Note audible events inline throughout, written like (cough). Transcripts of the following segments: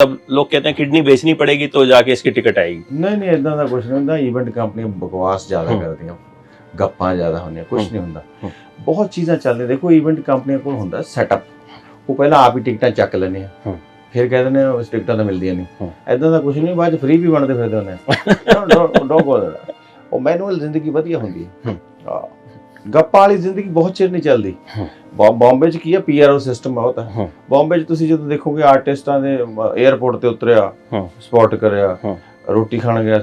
तब लोग कहते हैं किडनी बेचनी पड़ेगी तो जाके इसकी टिकट आएगी ਨਹੀਂ ਨਹੀਂ ਇਦਾਂ ਦਾ ਕੁਝ ਨਹੀਂ ਹੁੰਦਾ ਇਵੈਂਟ ਕੰਪਨੀਆਂ ਬਕਵਾਸ ਜ਼ਿਆਦਾ ਹਮ। ਕਰਦੀਆਂ ਗੱਪਾਂ ਜ਼ਿਆਦਾ ਹੁੰਦੀਆਂ ਕੁਝ ਹਮ। ਨਹੀਂ ਹੁੰਦਾ ਹਮ। ਬਹੁਤ ਚੀਜ਼ਾਂ ਚੱਲਦੀਆਂ ਦੇਖੋ ਇਵੈਂਟ ਕੰਪਨੀਆਂ ਕੋਲ ਹੁੰਦਾ ਸੈਟਅਪ ਉਹ ਪਹਿਲਾਂ ਆਪ ਹੀ ਟਿਕਟਾਂ ਚੱਕ ਲੈਂਦੇ ਆ ਹਮ। ਫਿਰ ਕਹਿ ਦਿੰਦੇ ਆ ਉਸ ਟਿਕਟਾਂ ਤਾਂ ਮਿਲਦੀਆਂ ਨਹੀਂ ਹਮ। ਇਦਾਂ ਦਾ ਕੁਝ ਨਹੀਂ ਬਾਅਦ ਚ ਫ੍ਰੀ ਵੀ ਬਣਦੇ ਫਿਰਦੇ ਹੁੰਦੇ ਆ (laughs) ਡੋਂਟ ਗੋ ਉਹ ਮੈਨੂਅਲ ਜ਼ਿੰਦਗੀ ਵਧੀਆ ਹੁੰਦੀ ਹੈ ਹਮ। ਹਾਂ। ਗੱਪਾਂ ਵਾਲੀ ਜ਼ਿੰਦਗੀ ਬਹੁਤ ਚਿਰ ਨਹੀਂ ਚੱਲਦੀ ਬੰਬੇ ਚ ਕੀ ਹੈ ਪੀਆਰਓ ਸਿਸਟਮ ਬਹੁਤ ਹੈ। ਬੰਬੇ ਚ ਤੁਸੀਂ ਜਦੋਂ ਦੇਖੋਗੇ ਆਰਟਿਸਟਾਂ ਦੇ 에어ਪੋਰਟ ਤੇ ਉਤਰਿਆ। ਸਪੌਟ ਕਰਿਆ। ਰੋਟੀ ਖਾਣ ਗਿਆ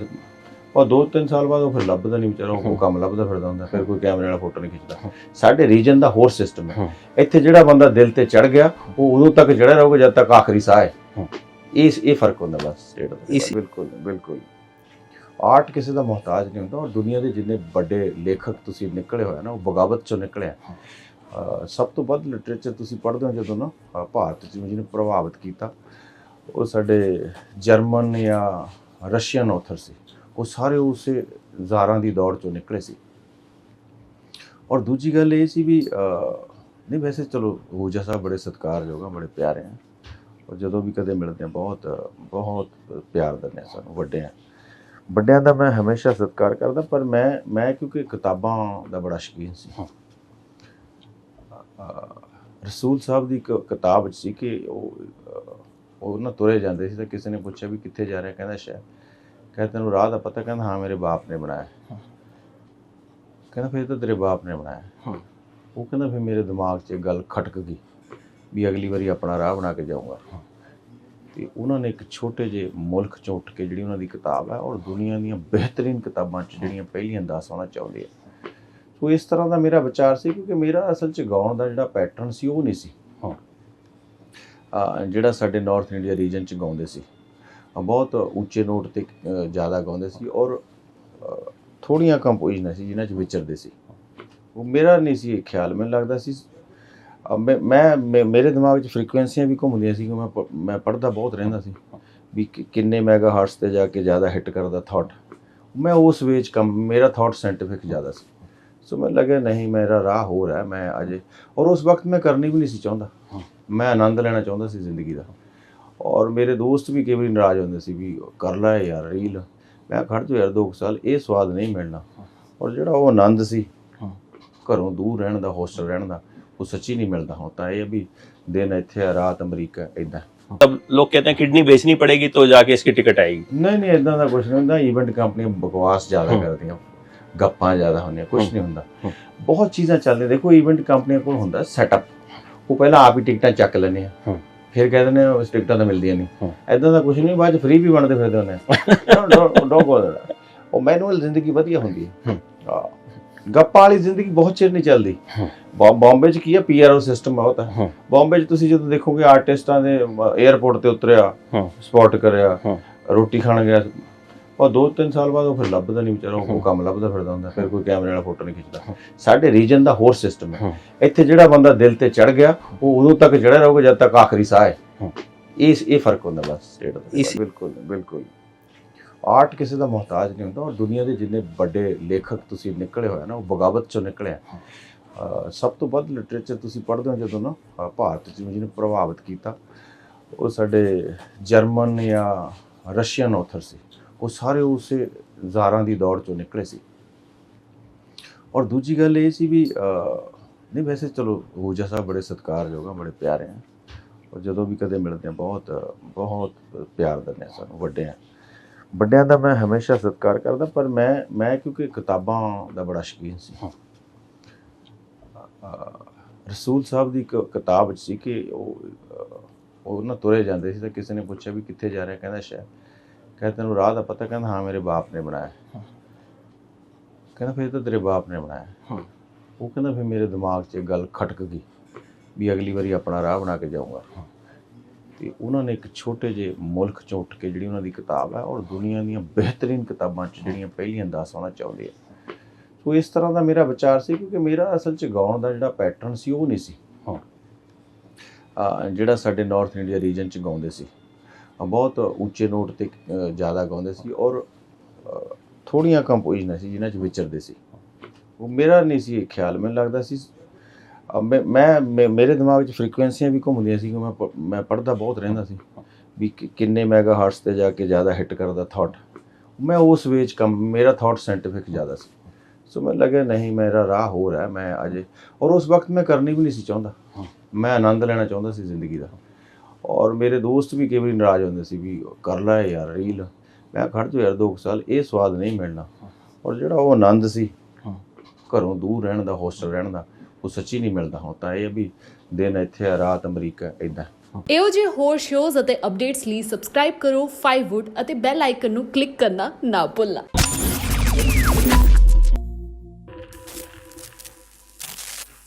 ਉਹ ਦੋ ਤਿੰਨ ਸਾਲ ਬਾਅਦ ਉਹ ਫਿਰ ਲੱਭਦਾ ਨਹੀਂ ਵਿਚਾਰਾ ਉਹ। ਕੰਮ ਲੱਭਦਾ ਫਿਰਦਾ ਹੁੰਦਾ ਫਿਰ ਕੋਈ ਕੈਮਰੇ ਵਾਲਾ ਫੋਟੋ ਨਹੀਂ ਖਿੱਚਦਾ। ਸਾਡੇ ਰੀਜਨ ਦਾ ਹੋਰ ਸਿਸਟਮ ਹੈ। ਇੱਥੇ ਜਿਹੜਾ ਬੰਦਾ ਦਿਲ ਤੇ ਚੜ ਗਿਆ ਉਹ ਉਦੋਂ ਤੱਕ ਚੜਿਆ ਰਹੂਗਾ ਜਦ ਤੱਕ ਆਖਰੀ ਸਾਹ ਹੈ ਹਮ। ਇਹ ਫ਼ਰਕ ਹੁੰਦਾ ਬਸ ਸਟੇਟ ਦਾ ਇਸ- ਬਿਲਕੁਲ ਬਿਲਕੁਲ ਆਰਟ ਕਿਸੇ ਦਾ ਮੁਹਤਾਜ ਨਹੀਂ ਹੁੰਦਾ ਔਰ ਦੁਨੀਆ ਦੇ ਜਿੰਨੇ ਵੱਡੇ ਲੇਖਕ ਤੁਸੀਂ ਨਿਕਲੇ ਹੋਏ ਨਾ, ਉਹ ਬਗਾਵਤ ਚੋਂ ਨਿਕਲੇ ਆ। ਸਭ ਤੋਂ ਵੱਧ ਲਿਟਰੇਚਰ ਤੁਸੀਂ ਪੜ੍ਹਦੇ ਹੋ ਜਦੋਂ ਨਾ ਭਾਰਤ ਚ ਜਿਹਨੇ ਪ੍ਰਭਾਵਿਤ ਕੀਤਾ, ਉਹ ਸਾਡੇ ਜਰਮਨ ਜਾਂ ਰਸ਼ੀਅਨ ਔਥਰ ਸੀ। ਉਹ ਸਾਰੇ ਉਸੇ ਜ਼ਾਰਾਂ ਦੀ ਦੌੜ ਚੋਂ ਨਿਕਲੇ ਸੀ। ਔਰ ਦੂਜੀ ਗੱਲ ਇਹ ਸੀ ਵੀ ਨਹੀਂ ਵੈਸੇ ਚਲੋ ਹੂਜਾ ਸਾਹਿਬ ਬੜੇ ਸਤਿਕਾਰਯੋਗ ਆ, ਬੜੇ ਪਿਆਰੇ ਆ। ਔਰ ਜਦੋਂ ਵੀ ਕਦੇ ਮਿਲਦੇ ਆ, ਬਹੁਤ ਬਹੁਤ ਪਿਆਰ ਦਿੰਦੇ ਆ ਸਾਨੂੰ, ਵੱਡੇ ਆ। ਵੱਡਿਆਂ ਦਾ ਮੈਂ ਹਮੇਸ਼ਾ ਸਤਿਕਾਰ ਕਰਦਾ ਪਰ ਮੈਂ ਮੈਂ ਕਿਉਂਕਿ ਕਿਤਾਬਾਂ ਦਾ ਬੜਾ ਸ਼ੌਕੀਨ ਸੀ। ਰਸੂਲ ਸਾਹਿਬ ਦੀ ਇੱਕ ਕਿਤਾਬ ਸੀ ਕਿ ਉਹ ਉਹ ਨਾ ਤੁਰੇ ਜਾਂਦੇ ਸੀ ਤਾਂ ਕਿਸੇ ਨੇ ਪੁੱਛਿਆ ਵੀ ਕਿੱਥੇ ਜਾ ਰਿਹਾ ਕਹਿੰਦਾ ਸ਼ਹਿਰ। ਕਹਿੰਦਾ ਤੈਨੂੰ ਰਾਹ ਦਾ ਪਤਾ? ਕਹਿੰਦਾ ਹਾਂ ਮੇਰੇ ਬਾਪ ਨੇ ਬਣਾਇਆ। ਕਹਿੰਦਾ ਫਿਰ ਤਾਂ ਤੇਰੇ ਬਾਪ ਨੇ ਬਣਾਇਆ। ਉਹ ਕਹਿੰਦਾ ਫਿਰ ਮੇਰੇ ਦਿਮਾਗ 'ਚ ਗੱਲ ਖਟਕ ਗਈ ਵੀ ਅਗਲੀ ਵਾਰੀ ਆਪਣਾ ਰਾਹ ਬਣਾ ਕੇ ਜਾਊਂਗਾ। ਤੇ ਉਹਨਾਂ ਨੇ ਇੱਕ ਛੋਟੇ ਜਿਹੇ ਮੁਲਕ ਚੋਂ ਉੱਠ ਕੇ ਜਿਹੜੀ ਉਹਨਾਂ ਦੀ ਕਿਤਾਬ ਹੈ ਔਰ ਦੁਨੀਆ ਦੀਆਂ ਬਿਹਤਰੀਨ ਕਿਤਾਬਾਂ 'ਚ ਜਿਹੜੀਆਂ ਪਹਿਲੀਆਂ 10 ਆਉਣਾ ਚਾਹੁੰਦੇ ਆ। ਸੋ ਇਸ ਤਰ੍ਹਾਂ ਦਾ ਮੇਰਾ ਵਿਚਾਰ ਸੀ ਕਿਉਂਕਿ ਮੇਰਾ ਅਸਲ 'ਚ ਗਾਉਣ ਦਾ ਜਿਹੜਾ ਪੈਟਰਨ ਸੀ ਉਹ ਨਹੀਂ ਸੀ। ਹਾਂ। ਜਿਹੜਾ ਸਾਡੇ ਨਾਰਥ ਇੰਡੀਆ ਰੀਜਨ 'ਚ ਗਾਉਂਦੇ ਸੀ। ਬਹੁਤ ਉੱਚੇ ਨੋਟ ਤੇ ਜ਼ਿਆਦਾ ਗਾਉਂਦੇ ਸੀ ਔਰ ਅਹ ਥੋੜੀਆਂ ਕੰਪੋਜੀਸ਼ਨਾਂ ਸੀ ਜਿਨ੍ਹਾਂ 'ਚ ਵਿਚਰਦੇ ਸੀ। ਉਹ ਮੇਰਾ ਨਹੀਂ ਸੀ ਇਹ ਖਿਆਲ, ਮੈਨੂੰ ਲੱਗਦਾ ਸੀ ਮੈਂ ਮੇਰੇ ਦਿਮਾਗ 'ਚ ਫ੍ਰੀਕੁਐਂਸੀਆਂ ਵੀ ਘੁੰਮਦੀਆਂ ਸੀ ਕਿ ਮੈਂ ਮੈਂ ਪੜ੍ਹਦਾ ਬਹੁਤ ਰਹਿੰਦਾ ਸੀ ਵੀ ਕਿੰਨੇ ਮੈਗਾ ਹਰਟਸ ਤੇ ਜਾ ਕੇ ਜ਼ਿਆਦਾ ਹਿੱਟ ਕਰਦਾ ਥਾਟ ਮੈਂ ਉਸ ਵੇਚ ਕੰਮ ਮੇਰਾ ਥਾਟ ਸਾਇੰਟੀਫਿਕ ਜ਼ਿਆਦਾ ਸੀ। ਸੋ ਮੈਨੂੰ ਲੱਗਿਆ ਨਹੀਂ ਮੇਰਾ ਰਾਹ ਹੋਰ ਹੈ ਮੈਂ ਅਜੇ ਔਰ ਉਸ ਵਕਤ ਮੈਂ ਕਰਨੀ ਵੀ ਨਹੀਂ ਸੀ ਚਾਹੁੰਦਾ। ਮੈਂ ਆਨੰਦ ਲੈਣਾ ਚਾਹੁੰਦਾ ਸੀ ਜ਼ਿੰਦਗੀ ਦਾ। ਔਰ ਮੇਰੇ ਦੋਸਤ ਵੀ ਕਈ ਵਾਰੀ ਨਾਰਾਜ਼ ਹੁੰਦੇ ਸੀ ਵੀ ਕਰ ਲੈ ਯਾਰ ਰੀਲ। ਮੈਂ ਖੜ ਜਾ ਯਾਰ ਦੋ ਕੁ ਸਾਲ ਇਹ ਸਵਾਦ ਨਹੀਂ ਮਿਲਣਾ। ਔਰ ਜਿਹੜਾ ਉਹ ਆਨੰਦ ਸੀ। ਘਰੋਂ ਦੂਰ ਰਹਿਣ ਦਾ ਹੋਸਟਲ ਰਹਿਣ ਦਾ ਉਹ ਸੱਚੀ ਨਹੀਂ ਮਿਲਦਾ ਹੁਣ ਤਾਂ ਇਹ ਹੈ ਵੀ ਦਿਨ ਇੱਥੇ ਆ ਰਾਤ ਅਮਰੀਕਾ ਇਦਾਂ तब लोग कहते हैं किडनी बेचनी पड़ेगी तो जाके इसकी टिकट आएगी ਨਹੀਂ ਨਹੀਂ ਇਦਾਂ ਦਾ ਕੁਝ ਨਹੀਂ ਹੁੰਦਾ ਇਵੈਂਟ ਕੰਪਨੀਆਂ ਬਕਵਾਸ ਜ਼ਿਆਦਾ ਹਮ। ਕਰਦੀਆਂ ਗੱਪਾਂ ਜ਼ਿਆਦਾ ਹੁੰਦੀਆਂ ਕੁਝ ਹਮ। ਨਹੀਂ ਹੁੰਦਾ ਹਮ। ਬਹੁਤ ਚੀਜ਼ਾਂ ਚੱਲਦੀਆਂ ਦੇਖੋ ਇਵੈਂਟ ਕੰਪਨੀਆਂ ਕੋਲ ਹੁੰਦਾ ਸੈਟਅਪ ਉਹ ਪਹਿਲਾਂ ਆਪ ਹੀ ਟਿਕਟਾਂ ਚੱਕ ਲੈਂਦੇ ਆ ਹਮ। ਫਿਰ ਕਹਿ ਦਿੰਦੇ ਆ ਉਸ ਟਿਕਟਾਂ ਤਾਂ ਮਿਲਦੀਆਂ ਨਹੀਂ ਹਮ। ਇਦਾਂ ਦਾ ਕੁਝ ਨਹੀਂ ਬਾਅਦ ਚ ਫ੍ਰੀ ਵੀ ਬਣਦੇ ਫਿਰਦੇ ਹੁੰਦੇ ਆ ਡੋਂਟ (laughs) ਗੋ ਉਹ ਮੈਨੂਅਲ ਜ਼ਿੰਦਗੀ ਵਧੀਆ ਹੁੰਦੀ ਹੈ ਹਮ। ਹਾਂ ਗੱਪਾਂ ਵਾਲੀ ਜ਼ਿੰਦਗੀ ਬਹੁਤ ਚਿਰ ਨਹੀਂ ਚੱਲਦੀ ਬੰਬੇ ਚ ਕੀ ਹੈ ਪੀਆਰਓ ਸਿਸਟਮ ਬਹੁਤ ਹੈ। ਬੰਬੇ ਚ ਤੁਸੀਂ ਜਦੋਂ ਦੇਖੋਗੇ ਆਰਟਿਸਟਾਂ ਦੇ 에어ਪੋਰਟ ਤੇ ਉਤਰਿਆ ਹਾਂ। ਸਪੌਟ ਕਰਿਆ ਹਾਂ। ਰੋਟੀ ਖਾਣ ਗਿਆ ਉਹ ਦੋ ਤਿੰਨ ਸਾਲ ਬਾਅਦ ਉਹ ਫਿਰ ਲੱਭਦਾ ਨਹੀਂ ਵਿਚਾਰਾ ਉਹ। ਕੰਮ ਲੱਭਦਾ ਫਿਰਦਾ ਹੁੰਦਾ ਫਿਰ ਕੋਈ ਕੈਮਰੇ ਵਾਲਾ ਫੋਟੋ ਨਹੀਂ ਖਿੱਚਦਾ। ਸਾਡੇ ਰੀਜਨ ਦਾ ਹੋਰ ਸਿਸਟਮ ਹੈ। ਇੱਥੇ ਜਿਹੜਾ ਬੰਦਾ ਦਿਲ ਤੇ ਚੜ ਗਿਆ ਉਹ ਉਦੋਂ ਤੱਕ ਚੜਿਆ ਰਹੂਗਾ ਜਦ ਤੱਕ ਆਖਰੀ ਸਾਹ ਹੈ ਹਾਂ। ਇਹ ਇਹ ਫ਼ਰਕ ਹੁੰਦਾ ਬਸ ਸਟੇਟ ਦਾ ਇਸ- ਬਿਲਕੁਲ ਬਿਲਕੁਲ ਆਰਟ ਕਿਸੇ ਦਾ ਮੁਹਤਾਜ ਨਹੀਂ ਹੁੰਦਾ ਔਰ ਦੁਨੀਆ ਦੇ ਜਿੰਨੇ ਵੱਡੇ ਲੇਖਕ ਤੁਸੀਂ ਨਿਕਲੇ ਹੋਏ ਨਾ, ਉਹ ਬਗਾਵਤ ਚੋਂ ਨਿਕਲੇ ਆ। ਸਭ ਤੋਂ ਵੱਧ ਲਿਟਰੇਚਰ ਤੁਸੀਂ ਪੜ੍ਹਦੇ ਹੋ ਜਦੋਂ ਨਾ ਭਾਰਤ ਚ ਜਿਹਨੇ ਪ੍ਰਭਾਵਿਤ ਕੀਤਾ, ਉਹ ਸਾਡੇ ਜਰਮਨ ਜਾਂ ਰਸ਼ੀਅਨ ਔਥਰ ਸੀ। ਉਹ ਸਾਰੇ ਉਸੇ ਜ਼ਾਰਾਂ ਦੀ ਦੌੜ ਚੋਂ ਨਿਕਲੇ ਸੀ। ਔਰ ਦੂਜੀ ਗੱਲ ਇਹ ਸੀ ਵੀ ਨਹੀਂ ਵੈਸੇ ਚਲੋ ਹੂਜਾ ਸਾਹਿਬ ਬੜੇ ਸਤਿਕਾਰਯੋਗ ਆ, ਬੜੇ ਪਿਆਰੇ ਆ। ਔਰ ਜਦੋਂ ਵੀ ਕਦੇ ਮਿਲਦੇ ਆ, ਬਹੁਤ ਬਹੁਤ ਪਿਆਰ ਦਿੰਦੇ ਆ ਸਾਨੂੰ, ਵੱਡੇ ਆ। ਵੱਡਿਆਂ ਦਾ ਮੈਂ ਹਮੇਸ਼ਾ ਸਤਿਕਾਰ ਕਰਦਾ ਪਰ ਮੈਂ ਮੈਂ ਕਿਉਂਕਿ ਕਿਤਾਬਾਂ ਦਾ ਬੜਾ ਸ਼ੌਕੀਨ ਸੀ। ਰਸੂਲ ਸਾਹਿਬ ਦੀ ਇੱਕ ਕਿਤਾਬ 'ਚ ਸੀ ਕਿ ਉਹ ਉਹ ਨਾ ਤੁਰੇ ਜਾਂਦੇ ਸੀ ਤਾਂ ਕਿਸੇ ਨੇ ਪੁੱਛਿਆ ਵੀ ਕਿੱਥੇ ਜਾ ਰਿਹਾ ਕਹਿੰਦਾ ਸ਼ਹਿਰ। ਕਹਿੰਦਾ ਤੈਨੂੰ ਰਾਹ ਦਾ ਪਤਾ? ਕਹਿੰਦਾ ਹਾਂ ਮੇਰੇ ਬਾਪ ਨੇ ਬਣਾਇਆ। ਕਹਿੰਦਾ ਫਿਰ ਤਾਂ ਤੇਰੇ ਬਾਪ ਨੇ ਬਣਾਇਆ। ਉਹ ਕਹਿੰਦਾ ਫਿਰ ਮੇਰੇ ਦਿਮਾਗ 'ਚ ਗੱਲ ਖਟਕ ਗਈ ਵੀ ਅਗਲੀ ਵਾਰੀ ਆਪਣਾ ਰਾਹ ਬਣਾ ਕੇ ਜਾਊਂਗਾ। ਤੇ ਉਹਨਾਂ ਨੇ ਇੱਕ ਛੋਟੇ ਜਿਹੇ ਮੁਲਕ ਚੋਂ ਉੱਠ ਕੇ ਜਿਹੜੀ ਉਹਨਾਂ ਦੀ ਕਿਤਾਬ ਹੈ ਔਰ ਦੁਨੀਆ ਦੀਆਂ ਬਿਹਤਰੀਨ ਕਿਤਾਬਾਂ 'ਚ ਜਿਹੜੀਆਂ ਪਹਿਲੀਆਂ 10 ਆਉਣਾ ਚਾਹੁੰਦੇ ਆ। ਸੋ ਇਸ ਤਰ੍ਹਾਂ ਦਾ ਮੇਰਾ ਵਿਚਾਰ ਸੀ ਕਿਉਂਕਿ ਮੇਰਾ ਅਸਲ 'ਚ ਗਾਉਣ ਦਾ ਜਿਹੜਾ ਪੈਟਰਨ ਸੀ ਉਹ ਨਹੀਂ ਸੀ। ਹਾਂ। ਜਿਹੜਾ ਸਾਡੇ ਨਾਰਥ ਇੰਡੀਆ ਰੀਜਨ 'ਚ ਗਾਉਂਦੇ ਸੀ। ਬਹੁਤ ਉੱਚੇ ਨੋਟ ਤੇ ਜ਼ਿਆਦਾ ਗਾਉਂਦੇ ਸੀ ਔਰ ਥੋੜੀਆਂ ਕੰਪੋਜੀਸ਼ਨਾਂ ਸੀ ਜਿਨ੍ਹਾਂ 'ਚ ਵਿਚਰਦੇ ਸੀ। ਉਹ ਮੇਰਾ ਨਹੀਂ ਸੀ ਇਹ ਖਿਆਲ ਮੈਨੂੰ ਲੱਗਦਾ ਸੀ ਮੈਂ ਮੇਰੇ ਦਿਮਾਗ 'ਚ ਫ੍ਰੀਕੁਐਂਸੀਆਂ ਵੀ ਘੁੰਮਦੀਆਂ ਸੀ ਕਿ ਮੈਂ ਮੈਂ ਪੜ੍ਹਦਾ ਬਹੁਤ ਰਹਿੰਦਾ ਸੀ ਵੀ ਕਿੰਨੇ ਮੈਗਾਹਰਟਸ ਤੇ ਜਾ ਕੇ ਜ਼ਿਆਦਾ ਹਿੱਟ ਕਰਦਾ ਥਾਟ ਮੈਂ ਉਸ ਵੇਚ ਕੰਮ ਮੇਰਾ ਥਾਟ ਸਾਇੰਟੀਫਿਕ ਜ਼ਿਆਦਾ ਸੀ। ਸੋ ਮੈਨੂੰ ਲੱਗਿਆ ਨਹੀਂ ਮੇਰਾ ਰਾਹ ਹੋਰ ਹੈ ਮੈਂ ਅਜੇ ਔਰ ਉਸ ਵਕਤ ਮੈਂ ਕਰਨੀ ਵੀ ਨਹੀਂ ਸੀ ਚਾਹੁੰਦਾ। ਮੈਂ ਆਨੰਦ ਲੈਣਾ ਚਾਹੁੰਦਾ ਸੀ ਜ਼ਿੰਦਗੀ ਦਾ। ਔਰ ਮੇਰੇ ਦੋਸਤ ਵੀ ਕਈ ਵਾਰੀ ਨਾਰਾਜ਼ ਹੁੰਦੇ ਸੀ ਵੀ ਕਰ ਲੈ ਯਾਰ ਰੀਲ ਮੈਂ ਖੜ ਜਾ ਯਾਰ ਦੋ ਕੁ ਸਾਲ ਇਹ ਸਵਾਦ ਨਹੀਂ ਮਿਲਣਾ। ਔਰ ਜਿਹੜਾ ਉਹ ਆਨੰਦ ਸੀ ਘਰੋਂ ਦੂਰ ਰਹਿਣ ਦਾ ਹੋਸਟਲ ਰਹਿਣ ਦਾ ਉਹ ਸੱਚੀ ਨਹੀਂ ਮਿਲਦਾ ਹੁਣ ਤਾਂ ਇਹ ਆ ਵੀ ਦਿਨ ਇੱਥੇ ਆ, ਰਾਤ ਅਮਰੀਕਾ ਇਹੋ ਜਿਹੇ ਹੋਰ ਸ਼ੋਜ਼ ਅਤੇ ਅਪਡੇਟਸ ਲਈ ਸਬਸਕ੍ਰਾਈਬ ਕਰੋ 5wood ਅਤੇ ਬੈਲ ਆਈਕਨ ਨੂੰ ਕਲਿੱਕ ਕਰਨਾ ਨਾ ਭੁੱਲਣਾ।